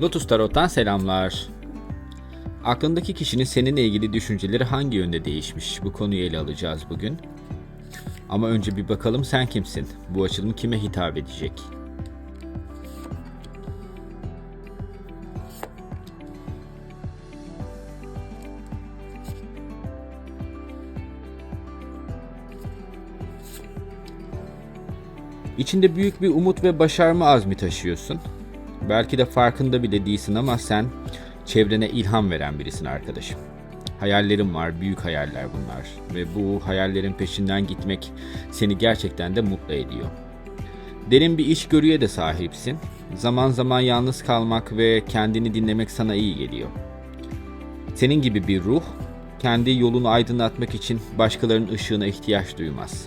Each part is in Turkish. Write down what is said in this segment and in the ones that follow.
Lotus Tarot'tan selamlar. Aklındaki kişinin seninle ilgili düşünceleri hangi yönde değişmiş? Bu konuyu ele alacağız bugün. Ama önce bir bakalım sen kimsin? Bu açılım kime hitap edecek? İçinde büyük bir umut ve başarma azmi taşıyorsun. Belki de farkında bile değilsin ama sen çevrene ilham veren birisin arkadaşım. Hayallerim var, büyük hayaller bunlar ve bu hayallerin peşinden gitmek seni gerçekten de mutlu ediyor. Derin bir içgörüye de sahipsin. Zaman zaman yalnız kalmak ve kendini dinlemek sana iyi geliyor. Senin gibi bir ruh kendi yolunu aydınlatmak için başkalarının ışığına ihtiyaç duymaz.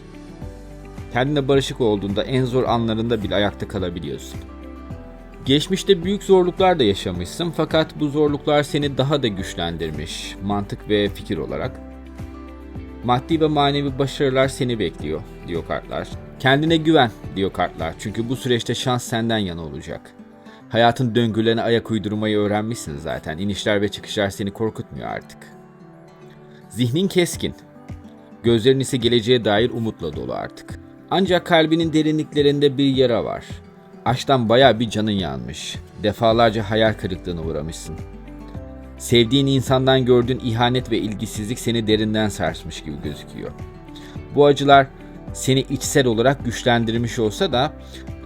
Kendine barışık olduğunda en zor anlarında bile ayakta kalabiliyorsun. Geçmişte büyük zorluklar da yaşamışsın fakat bu zorluklar seni daha da güçlendirmiş mantık ve fikir olarak. Maddi ve manevi başarılar seni bekliyor diyor kartlar. Kendine güven diyor kartlar çünkü bu süreçte şans senden yana olacak. Hayatın döngülerine ayak uydurmayı öğrenmişsin zaten. İnişler ve çıkışlar seni korkutmuyor artık. Zihnin keskin. Gözlerin ise geleceğe dair umutla dolu artık. Ancak kalbinin derinliklerinde bir yara var. Aşktan baya bir canın yanmış. Defalarca hayal kırıklığına uğramışsın. Sevdiğin insandan gördüğün ihanet ve ilgisizlik seni derinden sarsmış gibi gözüküyor. Bu acılar seni içsel olarak güçlendirmiş olsa da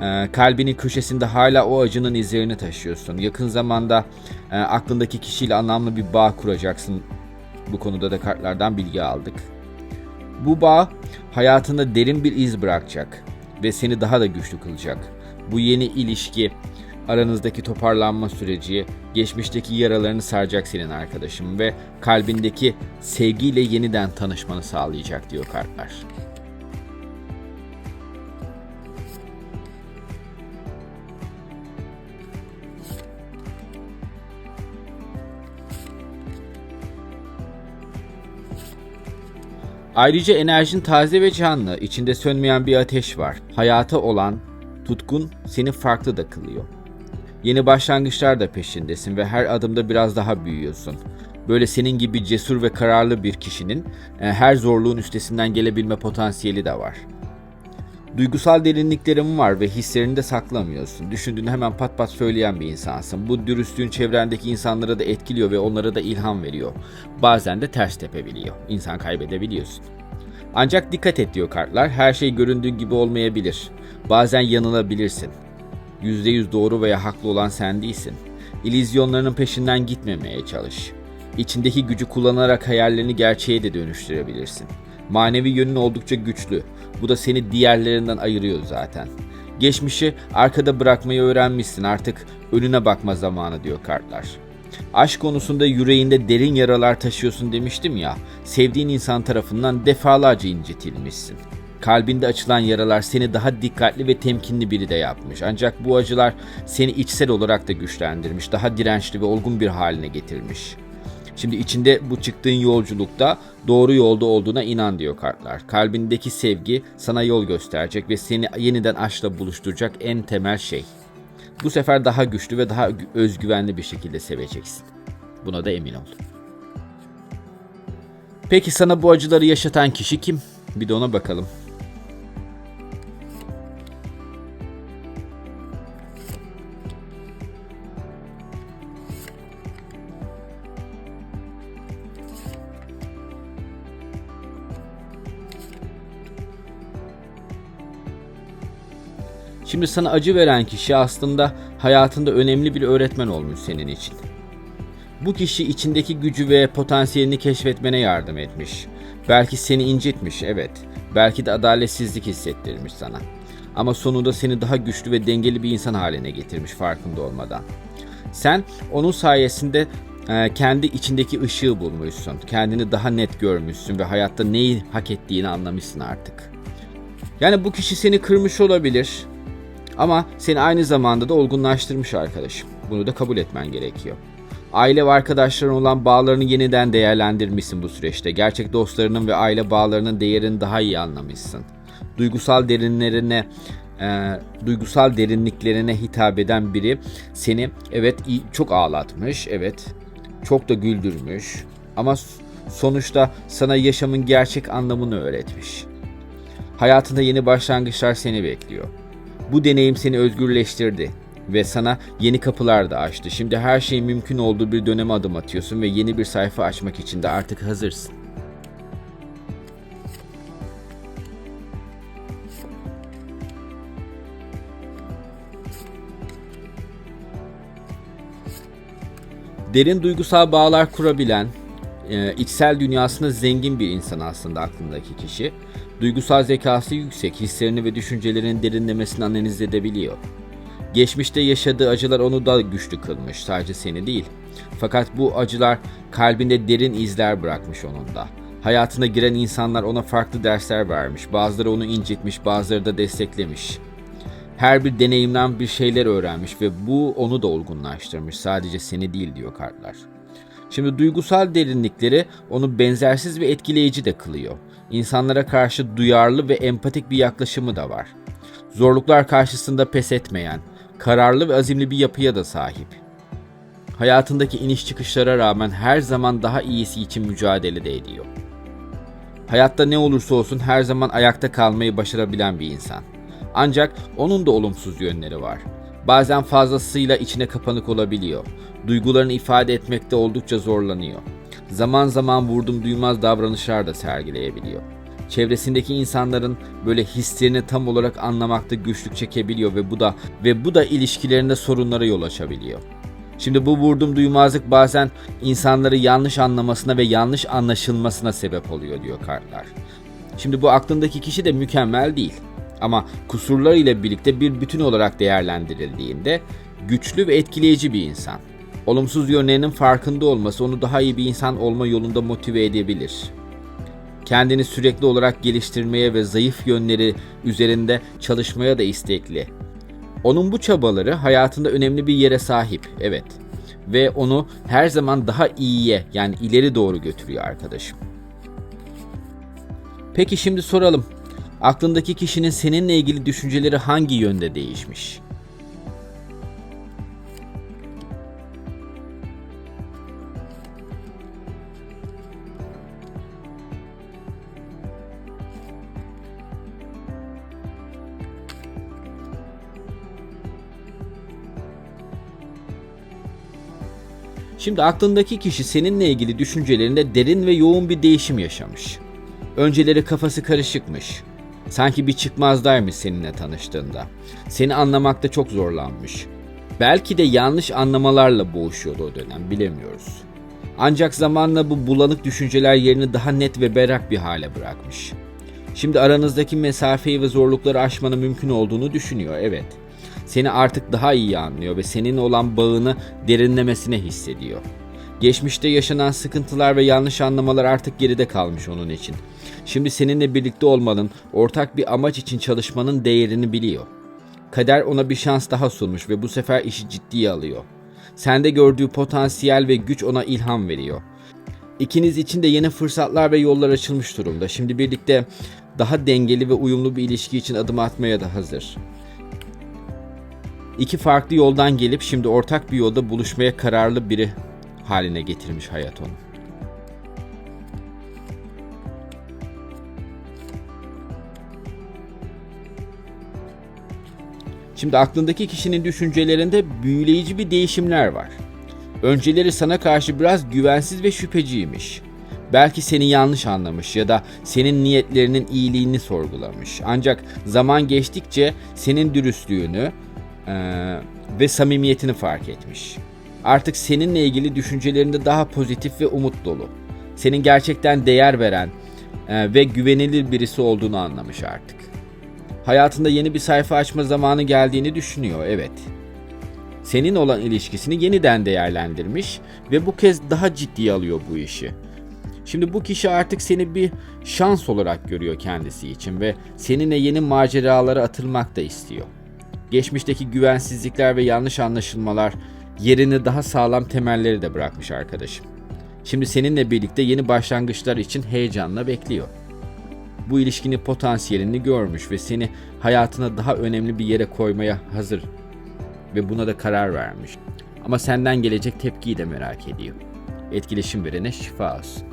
e, kalbinin köşesinde hala o acının izlerini taşıyorsun. Yakın zamanda e, aklındaki kişiyle anlamlı bir bağ kuracaksın. Bu konuda da kartlardan bilgi aldık. Bu bağ hayatında derin bir iz bırakacak ve seni daha da güçlü kılacak. Bu yeni ilişki aranızdaki toparlanma süreci geçmişteki yaralarını saracak senin arkadaşım ve kalbindeki sevgiyle yeniden tanışmanı sağlayacak diyor kartlar. Ayrıca enerjin taze ve canlı, içinde sönmeyen bir ateş var. Hayata olan tutkun seni farklı da kılıyor. Yeni başlangıçlar da peşindesin ve her adımda biraz daha büyüyorsun. Böyle senin gibi cesur ve kararlı bir kişinin e, her zorluğun üstesinden gelebilme potansiyeli de var. Duygusal derinliklerin var ve hislerini de saklamıyorsun. Düşündüğünü hemen pat pat söyleyen bir insansın. Bu dürüstlüğün çevrendeki insanlara da etkiliyor ve onlara da ilham veriyor. Bazen de ters tepebiliyor. İnsan kaybedebiliyorsun. Ancak dikkat et diyor kartlar. Her şey göründüğün gibi olmayabilir. Bazen yanılabilirsin. %100 doğru veya haklı olan sen değilsin. İllüzyonlarının peşinden gitmemeye çalış. İçindeki gücü kullanarak hayallerini gerçeğe de dönüştürebilirsin. Manevi yönün oldukça güçlü. Bu da seni diğerlerinden ayırıyor zaten. Geçmişi arkada bırakmayı öğrenmişsin artık önüne bakma zamanı diyor kartlar. Aşk konusunda yüreğinde derin yaralar taşıyorsun demiştim ya. Sevdiğin insan tarafından defalarca incitilmişsin. Kalbinde açılan yaralar seni daha dikkatli ve temkinli biri de yapmış. Ancak bu acılar seni içsel olarak da güçlendirmiş, daha dirençli ve olgun bir haline getirmiş. Şimdi içinde bu çıktığın yolculukta doğru yolda olduğuna inan diyor kartlar. Kalbindeki sevgi sana yol gösterecek ve seni yeniden aşkla buluşturacak en temel şey. Bu sefer daha güçlü ve daha özgüvenli bir şekilde seveceksin. Buna da emin ol. Peki sana bu acıları yaşatan kişi kim? Bir de ona bakalım. Şimdi sana acı veren kişi aslında hayatında önemli bir öğretmen olmuş senin için. Bu kişi içindeki gücü ve potansiyelini keşfetmene yardım etmiş. Belki seni incitmiş, evet. Belki de adaletsizlik hissettirmiş sana. Ama sonunda seni daha güçlü ve dengeli bir insan haline getirmiş farkında olmadan. Sen onun sayesinde e, kendi içindeki ışığı bulmuşsun. Kendini daha net görmüşsün ve hayatta neyi hak ettiğini anlamışsın artık. Yani bu kişi seni kırmış olabilir, ama seni aynı zamanda da olgunlaştırmış arkadaşım. Bunu da kabul etmen gerekiyor. Aile ve arkadaşların olan bağlarını yeniden değerlendirmişsin bu süreçte. Gerçek dostlarının ve aile bağlarının değerini daha iyi anlamışsın. Duygusal derinlerine e, duygusal derinliklerine hitap eden biri seni evet iyi- çok ağlatmış, evet çok da güldürmüş ama sonuçta sana yaşamın gerçek anlamını öğretmiş. Hayatında yeni başlangıçlar seni bekliyor. Bu deneyim seni özgürleştirdi ve sana yeni kapılar da açtı. Şimdi her şeyin mümkün olduğu bir döneme adım atıyorsun ve yeni bir sayfa açmak için de artık hazırsın. Derin duygusal bağlar kurabilen, e, içsel dünyasında zengin bir insan aslında aklındaki kişi. Duygusal zekası yüksek, hislerini ve düşüncelerini derinlemesine analiz edebiliyor. Geçmişte yaşadığı acılar onu da güçlü kılmış, sadece seni değil. Fakat bu acılar kalbinde derin izler bırakmış onun da. Hayatına giren insanlar ona farklı dersler vermiş. Bazıları onu incitmiş, bazıları da desteklemiş. Her bir deneyimden bir şeyler öğrenmiş ve bu onu da olgunlaştırmış. Sadece seni değil diyor kartlar. Şimdi duygusal derinlikleri onu benzersiz ve etkileyici de kılıyor. İnsanlara karşı duyarlı ve empatik bir yaklaşımı da var. Zorluklar karşısında pes etmeyen, kararlı ve azimli bir yapıya da sahip. Hayatındaki iniş çıkışlara rağmen her zaman daha iyisi için mücadele de ediyor. Hayatta ne olursa olsun her zaman ayakta kalmayı başarabilen bir insan. Ancak onun da olumsuz yönleri var. Bazen fazlasıyla içine kapanık olabiliyor. Duygularını ifade etmekte oldukça zorlanıyor. Zaman zaman vurdum duymaz davranışlar da sergileyebiliyor. Çevresindeki insanların böyle hislerini tam olarak anlamakta güçlük çekebiliyor ve bu da ve bu da ilişkilerinde sorunlara yol açabiliyor. Şimdi bu vurdum duymazlık bazen insanları yanlış anlamasına ve yanlış anlaşılmasına sebep oluyor diyor kartlar. Şimdi bu aklındaki kişi de mükemmel değil. Ama kusurlarıyla birlikte bir bütün olarak değerlendirildiğinde güçlü ve etkileyici bir insan. Olumsuz yönlerinin farkında olması onu daha iyi bir insan olma yolunda motive edebilir. Kendini sürekli olarak geliştirmeye ve zayıf yönleri üzerinde çalışmaya da istekli. Onun bu çabaları hayatında önemli bir yere sahip, evet. Ve onu her zaman daha iyiye yani ileri doğru götürüyor arkadaşım. Peki şimdi soralım. Aklındaki kişinin seninle ilgili düşünceleri hangi yönde değişmiş? Şimdi aklındaki kişi seninle ilgili düşüncelerinde derin ve yoğun bir değişim yaşamış. Önceleri kafası karışıkmış. Sanki bir çıkmazdaymış seninle tanıştığında. Seni anlamakta çok zorlanmış. Belki de yanlış anlamalarla boğuşuyordu o dönem bilemiyoruz. Ancak zamanla bu bulanık düşünceler yerini daha net ve berrak bir hale bırakmış. Şimdi aranızdaki mesafeyi ve zorlukları aşmanın mümkün olduğunu düşünüyor evet. Seni artık daha iyi anlıyor ve senin olan bağını derinlemesine hissediyor. Geçmişte yaşanan sıkıntılar ve yanlış anlamalar artık geride kalmış onun için. Şimdi seninle birlikte olmanın, ortak bir amaç için çalışmanın değerini biliyor. Kader ona bir şans daha sunmuş ve bu sefer işi ciddiye alıyor. Sende gördüğü potansiyel ve güç ona ilham veriyor. İkiniz için de yeni fırsatlar ve yollar açılmış durumda. Şimdi birlikte daha dengeli ve uyumlu bir ilişki için adım atmaya da hazır. İki farklı yoldan gelip şimdi ortak bir yolda buluşmaya kararlı biri haline getirmiş hayat onu. Şimdi aklındaki kişinin düşüncelerinde büyüleyici bir değişimler var. Önceleri sana karşı biraz güvensiz ve şüpheciymiş. Belki seni yanlış anlamış ya da senin niyetlerinin iyiliğini sorgulamış. Ancak zaman geçtikçe senin dürüstlüğünü eee, ve samimiyetini fark etmiş. Artık seninle ilgili düşüncelerinde daha pozitif ve umut dolu. Senin gerçekten değer veren eee, ve güvenilir birisi olduğunu anlamış artık. Hayatında yeni bir sayfa açma zamanı geldiğini düşünüyor, evet. Senin olan ilişkisini yeniden değerlendirmiş ve bu kez daha ciddiye alıyor bu işi. Şimdi bu kişi artık seni bir şans olarak görüyor kendisi için ve seninle yeni maceralara atılmak da istiyor. Geçmişteki güvensizlikler ve yanlış anlaşılmalar yerini daha sağlam temelleri de bırakmış arkadaşım. Şimdi seninle birlikte yeni başlangıçlar için heyecanla bekliyor. bu ilişkinin potansiyelini görmüş ve seni hayatına daha önemli bir yere koymaya hazır ve buna da karar vermiş. Ama senden gelecek tepkiyi de merak ediyor. Etkileşim verene şifa olsun.